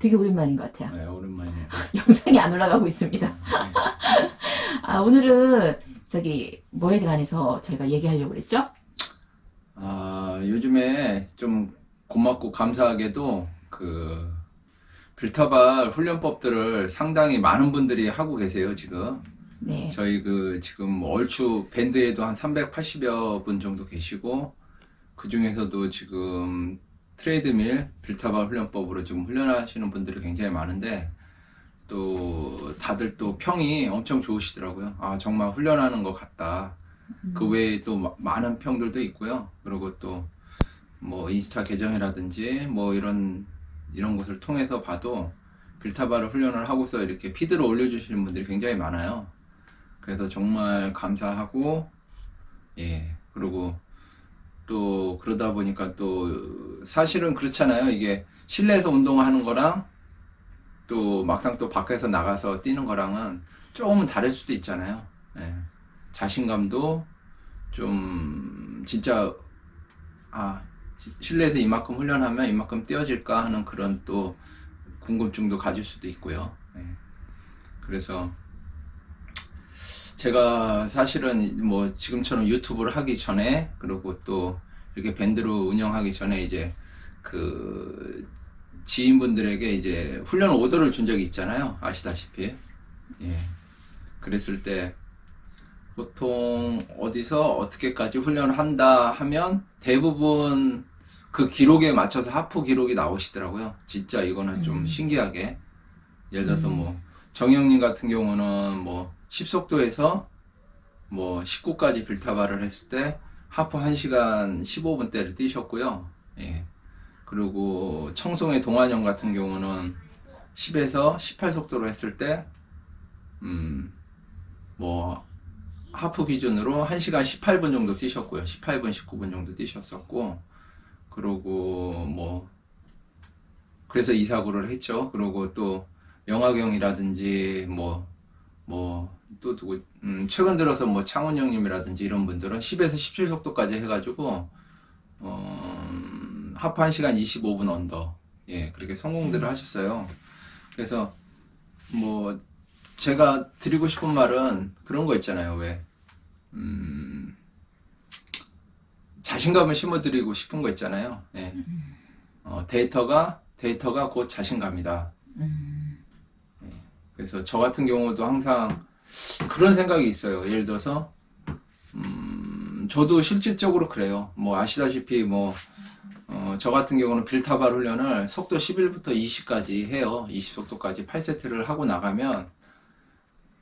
되게 오랜만인 것 같아요. 네, 오랜만이에요. 영상이 안 올라가고 있습니다. 네. 아, 오늘은 저기 뭐에 관해서 저희가 얘기하려고 그랬죠? 아, 요즘에 좀 고맙고 감사하게도 그 빌타발 훈련법들을 상당히 많은 분들이 하고 계세요, 지금. 네. 저희 그 지금 얼추 밴드에도 한 380여 분 정도 계시고 그 중에서도 지금 트레이드밀 빌타발 훈련법으로 좀 훈련하시는 분들이 굉장히 많은데 또 다들 또 평이 엄청 좋으시더라고요. 아 정말 훈련하는 것 같다. 그 외에 또 마- 많은 평들도 있고요. 그리고 또 뭐 인스타 계정이라든지 뭐 이런 이런 것을 통해서 봐도 빌타바를 훈련을 하고서 이렇게 피드를 올려주시는 분들이 굉장히 많아요. 그래서 정말 감사하고 예 그리고 또 그러다 보니까 또 사실은 그렇잖아요. 이게 실내에서 운동하는 거랑 또 막상 또 밖에서 나가서 뛰는 거랑은 조금은 다를 수도 있잖아요. 예. 자신감도 좀 진짜 아 시- 실내에서 이만큼 훈련하면 이만큼 뛰어질까 하는 그런 또 궁금증도 가질 수도 있고요. 예. 그래서 제가 사실은 뭐 지금처럼 유튜브를 하기 전에 그리고 또 이렇게 밴드로 운영하기 전에 이제 그 지인분들에게 이제 훈련 오더를 준 적이 있잖아요. 아시다시피. 예. 그랬을 때 보통 어디서 어떻게까지 훈련을 한다 하면 대부분 그 기록에 맞춰서 하프 기록이 나오시더라고요. 진짜 이거는 좀 음. 신기하게. 예를 들어서 음. 뭐 정영님 같은 경우는 뭐 10속도에서 뭐 19까지 빌타바를 했을 때 하프 1시간 15분대를 뛰셨고요. 예. 그리고 청송의 동환영 같은 경우는 10에서 18속도로 했을 때, 음, 뭐, 하프 기준으로 1시간 18분 정도 뛰셨고요. 18분, 19분 정도 뛰셨었고, 그리고 뭐, 그래서 이사구를 했죠. 그리고 또, 영화경이라든지, 뭐, 뭐, 또 누구, 음, 최근 들어서 뭐, 창훈 형님이라든지 이런 분들은 10에서 17속도까지 해가지고, 어, 음, 하프 1시간 25분 언더. 예, 그렇게 성공들을 하셨어요. 그래서, 뭐, 제가 드리고 싶은 말은 그런 거 있잖아요. 왜, 음, 자신감을 심어드리고 싶은 거 있잖아요. 예. 어, 데이터가, 데이터가 곧 자신감이다. 음, 그래서 저 같은 경우도 항상 그런 생각이 있어요. 예를 들어서, 음, 저도 실질적으로 그래요. 뭐 아시다시피 뭐, 어, 저 같은 경우는 빌타발 훈련을 속도 11부터 20까지 해요. 20속도까지 8세트를 하고 나가면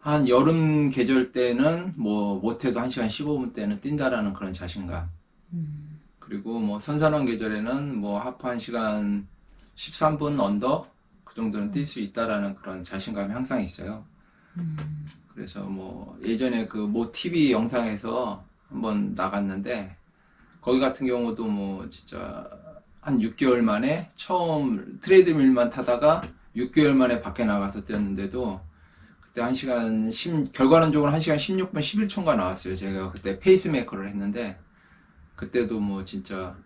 한 여름 계절 때는 뭐 못해도 1시간 15분 때는 뛴다라는 그런 자신감. 음, 그리고 뭐 선선한 계절에는 뭐 하프 1시간 13분 언더 그 정도는 뛸 수 있다라는 그런 자신감이 항상 있어요. 음, 그래서 뭐 예전에 그 모 TV 영상에서 한번 나갔는데 거기 같은 경우도 뭐 진짜 한 6개월 만에 처음 트레이드밀만 타다가 6개월 만에 밖에 나가서 뛰었는데도 그때 1시간 10, 결과론적으로 1시간 16분 11초인가 나왔어요. 제가 그때 페이스메이커를 했는데 그때도 뭐 진짜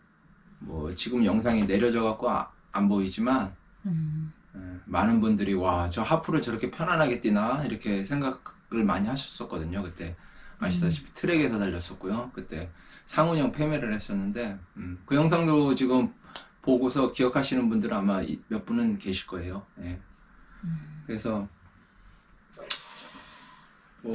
뭐 지금 영상이 내려져 갖고 아- 안 보이지만 음, 예, 많은 분들이 와 저 하프를 저렇게 편안하게 뛰나 이렇게 생각을 많이 하셨었거든요 그때. 아시다시피 트랙에서 달렸었고요 그때. 상훈형 패매를 했었는데 음, 그 영상도 지금 보고서 기억하시는 분들은 아마 이- 몇 분은 계실 거예요. 예. 그래서 뭐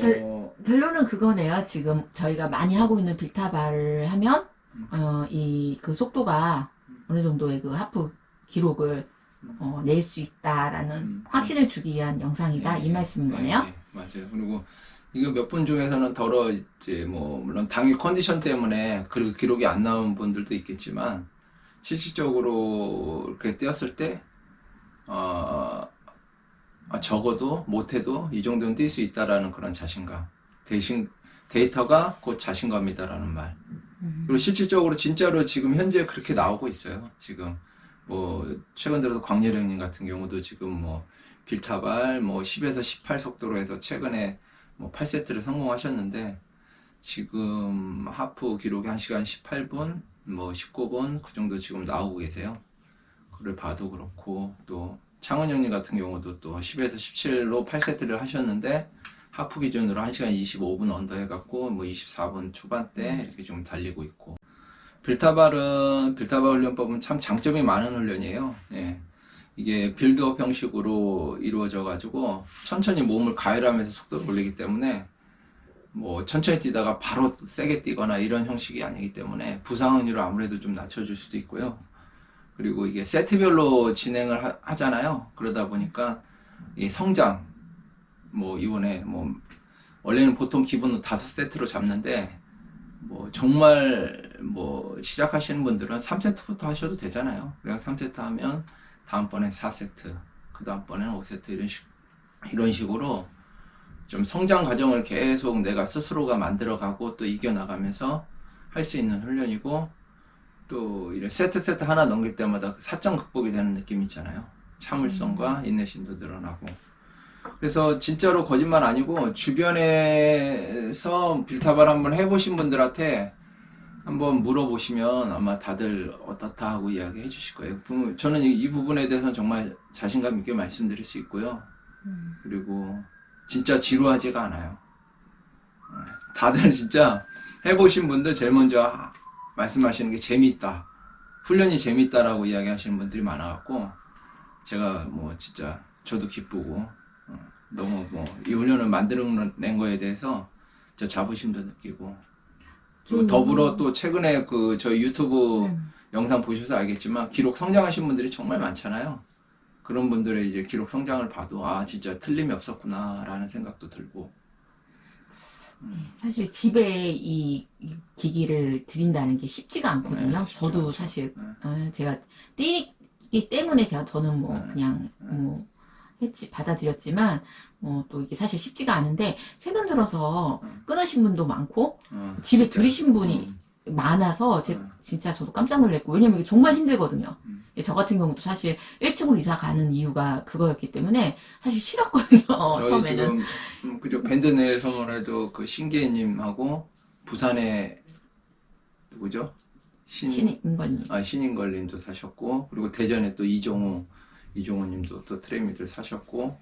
결 론은 그거네요. 지금 저희가 많이 하고 있는 빌타발을 하면 어, 이 그 속도가 어느 정도의 그 하프 기록을 어, 낼 수 있다라는 음. 확신을 주기 위한 영상이다 예, 이 말씀인 거네요. 예, 예, 맞아요. 그리고 이거 몇 분 중에서는 더러 이제 뭐 물론 당일 컨디션 때문에 그 기록이 안 나온 분들도 있겠지만 실질적으로 이렇게 뛰었을 때 어, 아, 적어도 못해도 이 정도는 뛸 수 있다라는 그런 자신감. 대신 데이터가 곧 자신감이다라는 말. 음, 그리고 실질적으로 진짜로 지금 현재 그렇게 나오고 있어요. 지금 뭐 최근 들어서 광렬 형님 같은 경우도 지금 뭐 빌타발 뭐 10에서 18 속도로 해서 최근에 뭐 8세트를 성공하셨는데 지금 하프 기록이 1시간 18분 뭐 19분 그 정도 지금 나오고 계세요. 그걸 봐도 그렇고 또 창은 형님 같은 경우도 또 10에서 17로 8세트를 하셨는데 하프 기준으로 1시간 25분 언더 해갖고 뭐 24분 초반대 이렇게 좀 달리고 있고 빌타발은 빌타발 훈련법은 참 장점이 많은 훈련이에요. 예. 이게 빌드업 형식으로 이루어져 가지고 천천히 몸을 가열하면서 속도를 올리기 때문에 뭐 천천히 뛰다가 바로 세게 뛰거나 이런 형식이 아니기 때문에 부상 확률을 아무래도 좀 낮춰줄 수도 있고요. 그리고 이게 세트별로 진행을 하, 하잖아요. 그러다 보니까 이 성장 뭐 이번에 뭐 원래는 보통 기본으로 다섯 세트로 잡는데 뭐 정말 뭐 시작하시는 분들은 3세트부터 하셔도 되잖아요. 그래서 3세트 하면 다음번에 4세트, 그 다음번에는 5세트 이런 식 이런 식으로 좀 성장 과정을 계속 내가 스스로가 만들어가고 또 이겨나가면서 할 수 있는 훈련이고 또 이래 세트 세트 하나 넘길 때마다 사점 극복이 되는 느낌 있잖아요. 참을성과 인내심도 늘어나고. 그래서 진짜로 거짓말 아니고 주변에서 빌타발 한번 해보신 분들한테 한번 물어보시면 아마 다들 어떻다 하고 이야기해 주실 거예요. 부- 저는 이, 이 부분에 대해서는 정말 자신감 있게 말씀드릴 수 있고요. 그리고 진짜 지루하지가 않아요. 어, 다들 진짜 해보신 분들 제일 먼저 하- 말씀하시는 게 재미있다. 훈련이 재밌다라고 이야기하시는 분들이 많아갖고 제가 뭐 진짜 저도 기쁘고 어, 너무 뭐 이 훈련을 만들어낸 거에 대해서 진짜 자부심도 느끼고 그리고 좀- 더불어 또 최근에 그 저희 유튜브 음. 영상 보셔서 알겠지만 기록 성장하신 분들이 정말 많잖아요. 그런 분들의 이제 기록 성장을 봐도 아 진짜 틀림이 없었구나라는 생각도 들고 사실 집에 이, 이 기기를 드린다는 게 쉽지가 않거든요. 네, 쉽지 저도 않죠. 사실 네. 어, 제가 뛰기 때문에 제가 저는 뭐 네. 그냥 뭐 했지 받아들였지만 뭐또 이게 사실 쉽지가 않은데 최근 들어서 음. 끊으신 분도 많고 어, 집에. 들이신 분이 음, 많아서 제, 음. 진짜 저도 깜짝 놀랐고 왜냐면 이게 정말 힘들거든요. 음. 예, 저 같은 경우도 사실 1층으로 이사 가는 이유가 그거였기 때문에 사실 싫었거든요. 저희 처음에는. 지금 음, 그죠 밴드 내에서만 해도 그 신기혜님하고 부산에 누구죠? 신, 신인걸님. 아, 신인걸님도 사셨고 그리고 대전에 또 이종우 이종우님도 또 트레미들 사셨고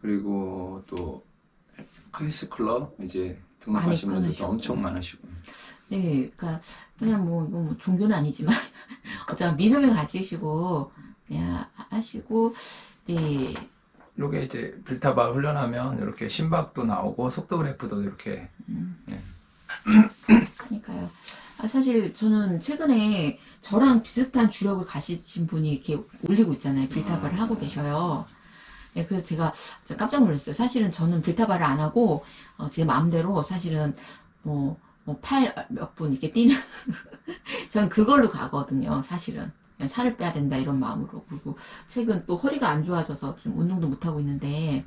그리고 또 헬스 클럽 이제 등록하신 분들도. 엄청 많으시고 네, 그러니까 그냥 뭐, 이거 뭐 종교는 아니지만 어떤 믿음을 가지시고 그냥 하시고 네, 이렇게 이제 빌타바 훈련하면 이렇게 심박도 나오고 속도 그래프도 이렇게 하니까요. 아, 사실 저는 최근에 저랑 비슷한 주력을 가지신 분이 이렇게 올리고 있잖아요. 빌타바를 하고 계셔요. 네, 그래서 제가 깜짝 놀랐어요. 사실은 저는 빌타바를 안 하고 어, 제 마음대로 사실은 뭐, 뭐 팔 몇 분 이렇게 뛰는 전 그걸로 가거든요. 사실은 살을 빼야 된다 이런 마음으로 그리고 최근 또 허리가 안 좋아져서 좀 운동도 못 하고 있는데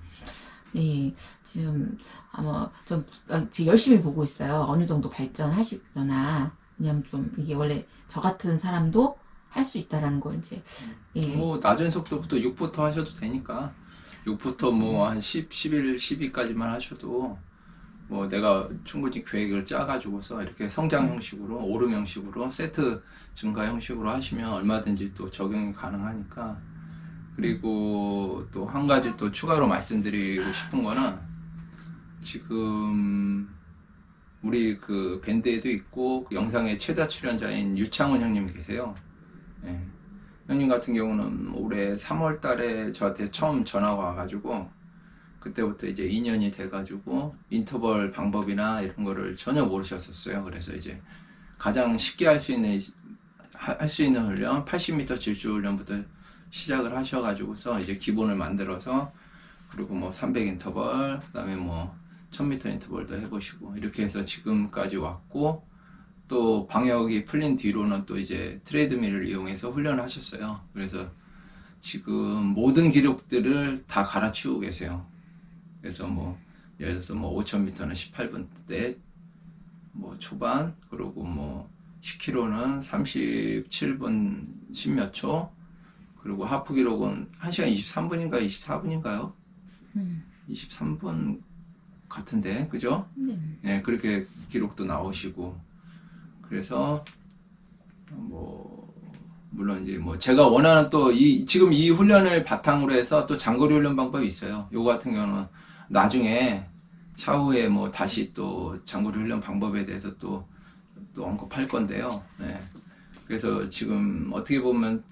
네 지금 아마 전 아, 열심히 보고 있어요. 어느 정도 발전하시거나 왜냐면 좀 이게 원래 저 같은 사람도 할 수 있다라는 걸 이제. 예. 뭐 낮은 속도부터 6부터 하셔도 되니까. 6부터 뭐 한 10, 11, 12까지만 하셔도 뭐 내가 충분히 계획을 짜가지고서 이렇게 성장 형식으로 오름 형식으로 세트 증가 형식으로 하시면 얼마든지 또 적용이 가능하니까. 그리고 또 한 가지 또 추가로 말씀드리고 싶은 거는 지금 우리 그 밴드에도 있고 그 영상의 최다 출연자인 유창훈 형님 계세요. 예. 형님 같은 경우는 올해 3월 달에 저한테 처음 전화가 와가지고 그때부터 이제 2년이 돼가지고 인터벌 방법이나 이런 거를 전혀 모르셨었어요. 그래서 이제 가장 쉽게 할 수 있는 할 수 있는 훈련 80m 질주 훈련부터 시작을 하셔가지고서 이제 기본을 만들어서 그리고 뭐 300 인터벌 그다음에 뭐 1000m 인터벌도 해보시고 이렇게 해서 지금까지 왔고 또 방역이 풀린 뒤로는 또 이제 트레이드밀을 이용해서 훈련을 하셨어요. 그래서 지금 모든 기록들을 다 갈아치우고 계세요. 그래서 뭐 예를 들어서 뭐 5000m는 18분 대, 뭐 초반, 그리고 뭐 10km는 37분 10몇 초, 그리고 하프 기록은 1시간 23분인가 24분인가요? 음. 23분 같은데, 그죠? 네. 예, 그렇게 기록도 나오시고 그래서 뭐 물론 이제 뭐 제가 원하는 또 이 지금 이 훈련을 바탕으로 해서 또 장거리 훈련 방법이 있어요. 요거 같은 경우는 나중에 차후에 뭐 다시 또 장거리 훈련 방법에 대해서 또, 또 언급할 건데요. 네. 그래서 지금 어떻게 보면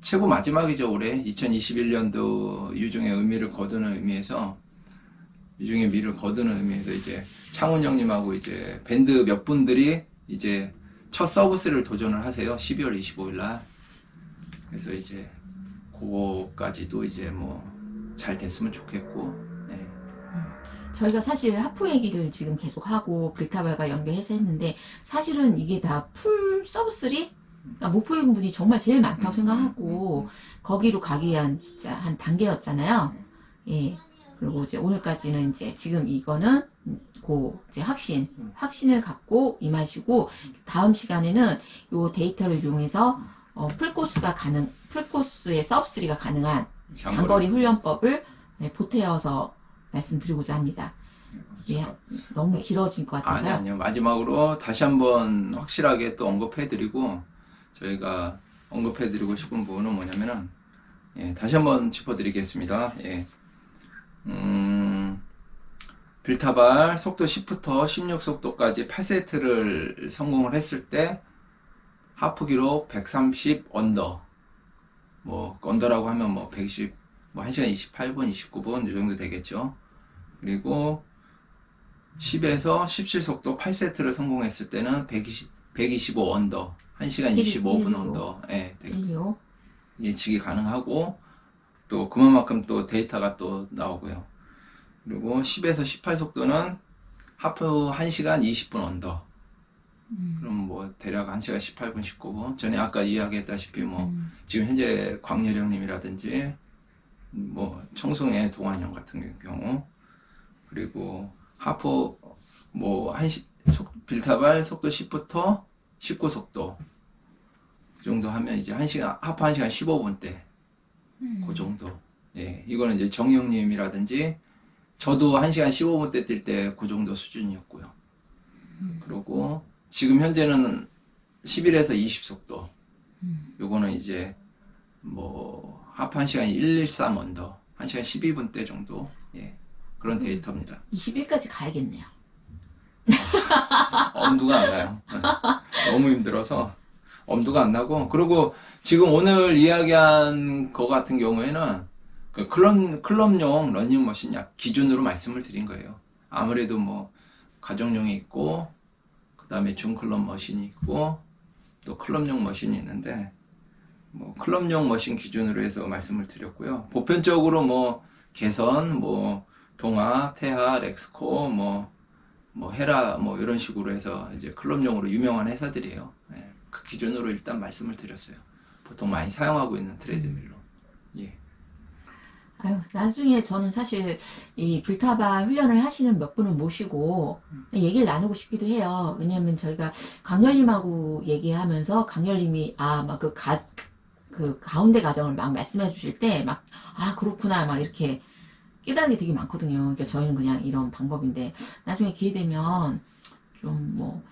최고 마지막이죠 올해 2021년도 유중의 의미를 거두는 의미에서 유중의 미를 거두는 의미에서 이제 창훈 형님하고 이제 밴드 몇 분들이 이제 첫 서브스를 도전을 하세요 12월 25일 날 그래서 이제 그거까지도 이제 뭐 잘 됐으면 좋겠고 네. 저희가 사실 하프 얘기를 지금 계속 하고 브리타발과 연결해서 했는데 사실은 이게 다 풀 서브3 그러니까 목표인 분이 정말 제일 많다고 음, 생각하고 거기로 가기 위한 진짜 한 단계였잖아요. 예. 그리고 이제 오늘까지는 이제 지금 이거는 고 이제 확신 음. 확신을 갖고 임하시고 다음 시간에는 요 데이터를 이용해서 어, 풀코스가 가능 풀코스의 서브3가 가능한 장거리 훈련법을 네, 보태어서 말씀드리고자 합니다. 이게 너무 길어진 것 아니 같아서요. 아니요 마지막으로 다시 한번 확실하게 또 언급해드리고 저희가 언급해드리고 싶은 부분은 뭐냐면은 예, 다시 한번 짚어드리겠습니다. 예. 음, 빌타발 속도 10부터 16 속도까지 8세트를 성공을 했을 때 하프 기록 130 언더 뭐 언더라고 하면 뭐 120, 뭐 1시간 28분, 29분 이 정도 되겠죠. 그리고 10에서 17 속도 8세트를 성공했을 때는 120, 125 언더, 1시간 25분 일- 언더 예, 되- 일요. 예측이 가능하고 또 그만큼 또 데이터가 또 나오고요. 그리고 10에서 18 속도는 하프 1시간 20분 언더. 음, 그럼 뭐 대략 1시간 18분 19분. 전에 아까 이야기했다시피 뭐 음, 지금 현재 광렬형님이라든지 뭐 청송의 동안형 같은 경우 그리고 하프 뭐 한시 속 빌타발 속도 10부터 19 속도 그 정도 하면 이제 1시간 하프 1시간 15분대 음. 그 정도 예 이거는 이제 정형님이라든지 저도 1시간 15분대 뛸때 그 정도 수준이었고요 그리고 지금 현재는 11에서 20 속도 음. 요거는 이제 뭐 하프 1시간 113 언더 1시간 12분대 정도 예 그런 데이터입니다 20일까지 가야겠네요. 엄두가 안 나요 네. 너무 힘들어서 엄두가 안 나고 그리고 지금 오늘 이야기한 거 같은 경우에는 그 클럽, 클럽용 러닝머신 약 기준으로 말씀을 드린 거예요. 아무래도 뭐 가정용이 있고 그 다음에 중클럽 머신이 있고 또 클럽용 머신이 있는데 뭐 클럽용 머신 기준으로 해서 말씀을 드렸고요. 보편적으로 뭐 개선 뭐 동아 태하 렉스코 뭐뭐 헤라 뭐 이런 식으로 해서 이제 클럽용으로 유명한 회사들이에요. 예, 그 기준으로 일단 말씀을 드렸어요. 보통 많이 사용하고 있는 트레드밀로. 예. 아유, 나중에 저는 사실 이 빌타바 훈련을 하시는 몇 분을 모시고 얘기를 나누고 싶기도 해요. 왜냐하면 저희가 강렬님하고 얘기하면서 강렬님이 아 막 그 가, 그 가운데 과정을 막 말씀해 주실 때 막 아 그렇구나 막 이렇게 깨달은 게 되게 많거든요. 그러니까 저희는 그냥 이런 방법인데 나중에 기회 되면 좀뭐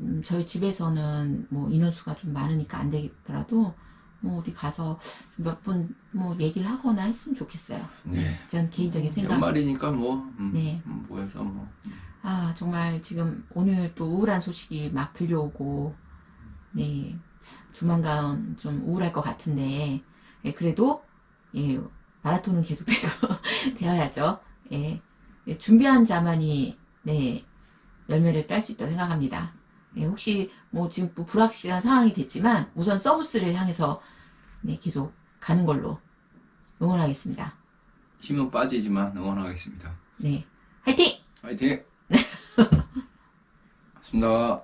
음, 저희 집에서는 뭐 인원수가 좀 많으니까 안 되더라도 뭐 어디 가서 몇 분 뭐 얘기를 하거나 했으면 좋겠어요. 네. 전 개인적인 생각. 연말이니까 뭐 음, 네. 음, 모여서 뭐 아, 정말 지금 오늘 또 우울한 소식이 막 들려오고, 네, 조만간 좀 우울할 것 같은데, 예, 그래도, 예, 마라톤은 계속되고, 되어야죠. 예, 예, 준비한 자만이, 네, 열매를 딸 수 있다고 생각합니다. 예, 혹시 뭐 지금 뭐 불확실한 상황이 됐지만, 우선 서브스를 향해서, 네, 계속 가는 걸로 응원하겠습니다. 힘은 빠지지만 응원하겠습니다. 네, 화이팅! 화이팅! 맞습니다.